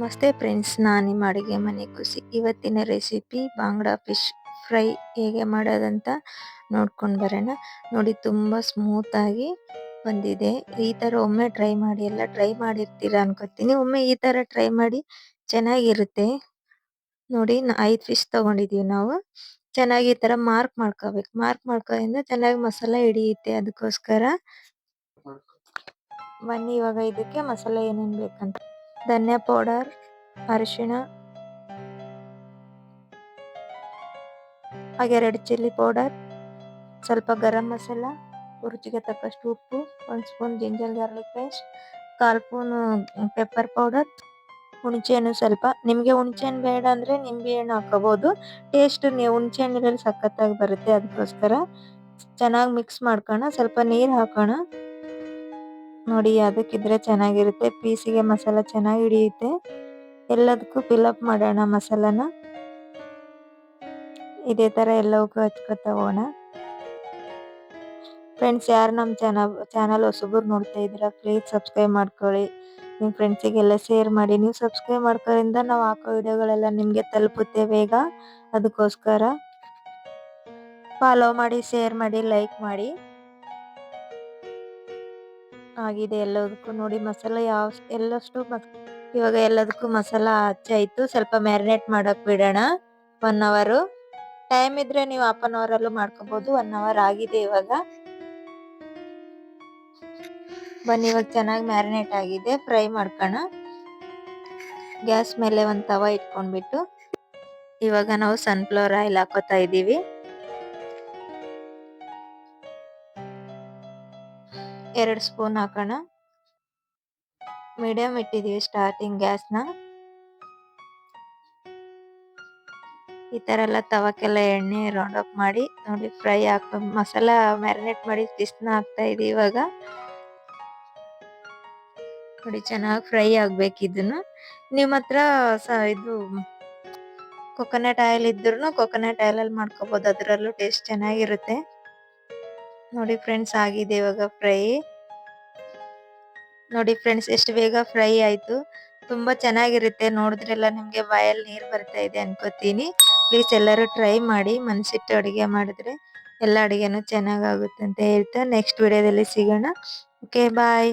ನಮಸ್ತೆ ಫ್ರೆಂಡ್ಸ್. ನಾನು ನಿಮ್ಮ ಅಡುಗೆ ಮನೆ ಖುಷಿ. ಇವತ್ತಿನ ರೆಸಿಪಿ ಬಾಂಗ್ಡಾ ಫಿಶ್ ಫ್ರೈ ಹೇಗೆ ಮಾಡೋದಂತ ನೋಡ್ಕೊಂಡು ಬರೋಣ. ನೋಡಿ ತುಂಬ ಸ್ಮೂತಾಗಿ ಬಂದಿದೆ. ಈ ಥರ ಒಮ್ಮೆ ಟ್ರೈ ಮಾಡಿ. ಎಲ್ಲ ಟ್ರೈ ಮಾಡಿರ್ತೀರ ಅನ್ಕೋತೀನಿ. ಒಮ್ಮೆ ಈ ಥರ ಟ್ರೈ ಮಾಡಿ ಚೆನ್ನಾಗಿರುತ್ತೆ. ನೋಡಿ ಐದು ಫಿಶ್ ತೊಗೊಂಡಿದ್ದೀವಿ ನಾವು. ಚೆನ್ನಾಗಿ ಈ ಥರ ಮಾರ್ಕ್ ಮಾಡ್ಕೋಬೇಕು. ಮಾರ್ಕ್ ಮಾಡ್ಕೋದ್ರಿಂದ ಚೆನ್ನಾಗಿ ಮಸಾಲ ಹಿಡಿಯುತ್ತೆ. ಅದಕ್ಕೋಸ್ಕರ ಬನ್ನಿ ಇವಾಗ ಇದಕ್ಕೆ ಮಸಾಲೆ ಏನೇನು ಬೇಕಂತ. ಧನ್ಯ ಪೌಡರ್, ಅರಿಶಿಣ. ಹಾಗೆ ರೆಡ್ ಚಿಲ್ಲಿ ಪೌಡರ್, ಸ್ವಲ್ಪ ಗರಂ ಮಸಾಲ, ರುಚಿಗೆ ತಕ್ಕಷ್ಟು ಉಪ್ಪು, ಒಂದು ಸ್ಪೂನ್ ಜಿಂಜರ್ ಗಾರ್ಲಿಕ್ ಪೇಸ್ಟ್, ಕಾಲು ಸ್ಪೂನು ಪೆಪ್ಪರ್ ಪೌಡರ್, ಹುಣಸೆಹಣ್ಣು ಸ್ವಲ್ಪ. ನಿಮಗೆ ಹುಣಸೆಹಣ್ಣು ಬೇಡ ಅಂದರೆ ನಿಂಬೆ ಹಣ್ಣು ಹಾಕೋಬಹುದು ಟೇಸ್ಟ್ ನೀವು ಹುಣಸೆ ಹಣ್ಣಿನಲ್ಲಿ ಸಖತ್ತಾಗಿ ಬರುತ್ತೆ, ಅದಕ್ಕೋಸ್ಕರ. ಚೆನ್ನಾಗಿ ಮಿಕ್ಸ್ ಮಾಡ್ಕೋಣ, ಸ್ವಲ್ಪ ನೀರು ಹಾಕೋಣ. ನೋಡಿ ಅದಕ್ಕಿದ್ರೆ ಚೆನ್ನಾಗಿರುತ್ತೆ. ಪೀಸಿಗೆ ಮಸಾಲ ಚೆನ್ನಾಗಿ ಹಿಡಿಯುತ್ತೆ. ಎಲ್ಲದಕ್ಕೂ ಫಿಲ್ಅಪ್ ಮಾಡೋಣ ಮಸಾಲಾನ. ಇದೇ ತರ ಎಲ್ಲವಕ್ಕೂ ಹಚ್ಕೊತ ಹೋಗೋಣ. ಫ್ರೆಂಡ್ಸ್ ಯಾರು ನಮ್ಮ ಚಾನಲ್ ಚಾನಲ್ ಹೊಸಬ್ರು ನೋಡ್ತಾ ಇದ್ದೀರಾ? ಪ್ಲೀಸ್ ಸಬ್ಸ್ಕ್ರೈಬ್ ಮಾಡ್ಕೊಳ್ಳಿ. ನಿಮ್ಮ ಫ್ರೆಂಡ್ಸಿಗೆಲ್ಲ ಶೇರ್ ಮಾಡಿ. ನೀವು ಸಬ್ಸ್ಕ್ರೈಬ್ ಮಾಡ್ಕೋರಿಂದ ನಾವು ಹಾಕೋ ವಿಡಿಯೋಗಳೆಲ್ಲ ನಿಮಗೆ ತಲುಪುತ್ತೆ ಬೇಗ. ಅದಕ್ಕೋಸ್ಕರ ಫಾಲೋ ಮಾಡಿ ಶೇರ್ ಮಾಡಿ ಲೈಕ್ ಮಾಡಿ. ಆಗಿದೆ ಎಲ್ಲದಕ್ಕೂ ನೋಡಿ ಮಸಾಲ ಯಾವ ಎಲ್ಲಷ್ಟು ಇವಾಗ ಎಲ್ಲದಕ್ಕೂ ಮಸಾಲ ಹಚ್ಚಾಯ್ತು ಸ್ವಲ್ಪ ಮ್ಯಾರಿನೇಟ್ ಮಾಡಕ್ ಬಿಡೋಣ. ಒನ್ ಅವರು ಟೈಮ್ ಇದ್ರೆ ನೀವು ಹಾಫ್ ಅನ್ ಅವರ್ ಅಲ್ಲೂ ಮಾಡ್ಕೋಬಹುದು ಒನ್ ಅವರ್ ಆಗಿದೆ ಇವಾಗ. ಬನ್ನಿ, ಇವಾಗ ಚೆನ್ನಾಗಿ ಮ್ಯಾರಿನೇಟ್ ಆಗಿದೆ. ಫ್ರೈ ಮಾಡ್ಕೋಣ. ಗ್ಯಾಸ್ ಮೇಲೆ ಒಂದು ತವ ಇಟ್ಕೊಂಡ್ಬಿಟ್ಟು ಇವಾಗ ನಾವು ಸನ್ಫ್ಲವರ್ ಆಯಿಲ್ ಹಾಕೋತಾ ಇದ್ದೀವಿ. ಎರಡು ಸ್ಪೂನ್ ಹಾಕೋಣ. ಮೀಡಿಯಮ್ ಇಟ್ಟಿದೀವಿ ಸ್ಟಾರ್ಟಿಂಗ್ ಗ್ಯಾಸ್ನ. ಈ ತರ ಎಲ್ಲ ತವಕ್ಕೆಲ್ಲ ಎಣ್ಣೆ ರೌಂಡ್ ಅಪ್ ಮಾಡಿ ನೋಡಿ ಫ್ರೈ ಹಾಕೋ ಮಸಾಲ ಮ್ಯಾರಿನೇಟ್ ಮಾಡಿ ಫಿಶ್ನ ಹಾಕ್ತಾ ಇದ್ದೀವಿ ಇವಾಗ. ನೋಡಿ ಚೆನ್ನಾಗಿ ಫ್ರೈ ಆಗ್ಬೇಕು ಇದನ್ನು. ನಿಮ್ಮ ಹತ್ರ ಇದು ಕೊಕೊನಟ್ ಆಯಿಲ್ ಇದ್ರೂ ಕೊಕೊನಟ್ ಆಯಿಲ್ ಅಲ್ಲಿ ಮಾಡ್ಕೋಬಹುದು ಅದರಲ್ಲೂ ಟೇಸ್ಟ್ ಚೆನ್ನಾಗಿರುತ್ತೆ. ನೋಡಿ ಫ್ರೆಂಡ್ಸ್ ಆಗಿದೆ ಇವಾಗ ಫ್ರೈ. ನೋಡಿ ಫ್ರೆಂಡ್ಸ್ ಎಷ್ಟು ಬೇಗ ಫ್ರೈ ಆಯ್ತು. ತುಂಬಾ ಚೆನ್ನಾಗಿರುತ್ತೆ. ನೋಡಿದ್ರೆಲ್ಲ ನಿಮ್ಗೆ ಬಾಯಲ್ಲಿ ನೀರ್ ಬರ್ತಾ ಇದೆ ಅನ್ಕೋತೀನಿ. ಪ್ಲೀಸ್ ಎಲ್ಲರೂ ಟ್ರೈ ಮಾಡಿ. ಮನ್ಸಿಟ್ಟು ಅಡುಗೆ ಮಾಡಿದ್ರೆ ಎಲ್ಲ ಅಡುಗೆನೂ ಚೆನ್ನಾಗಾಗುತ್ತೆ ಅಂತ ಹೇಳ್ತಾ ನೆಕ್ಸ್ಟ್ ವಿಡಿಯೋದಲ್ಲಿ ಸಿಗೋಣ. Okay bye